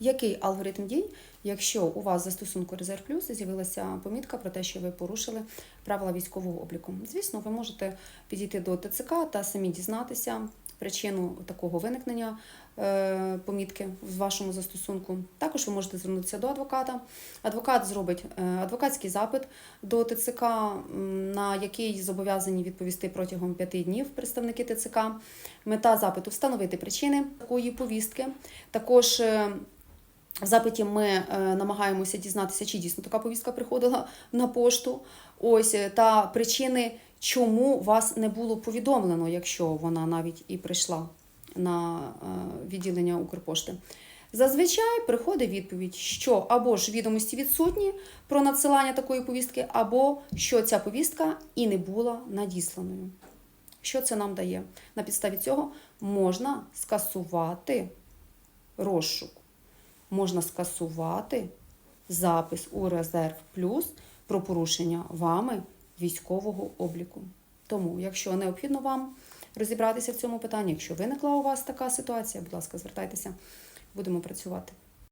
Який алгоритм дій, якщо у вас в застосунку Резерв Плюс з'явилася помітка про те, що ви порушили правила військового обліку? Звісно, ви можете підійти до ТЦК та самі дізнатися причину такого виникнення е, помітки в вашому застосунку. Також ви можете звернутися до адвоката. Адвокат зробить е, адвокатський запит до ТЦК, на який зобов'язані відповісти протягом п'яти днів представники ТЦК. Мета запиту встановити причини такої повістки. Також е, в запиті ми е, намагаємося дізнатися, чи дійсно така повістка приходила на пошту. Ось е, та причини, чому вас не було повідомлено, якщо вона навіть і прийшла на е, відділення Укрпошти. Зазвичай приходить відповідь, що або ж відомості відсутні про надсилання такої повістки, або що ця повістка і не була надісланою. Що це нам дає? На підставі цього можна скасувати розшук можна скасувати запис у резерв плюс про порушення вами військового обліку. Тому, якщо необхідно вам розібратися в цьому питанні, якщо виникла у вас така ситуація, будь ласка, звертайтеся, будемо працювати.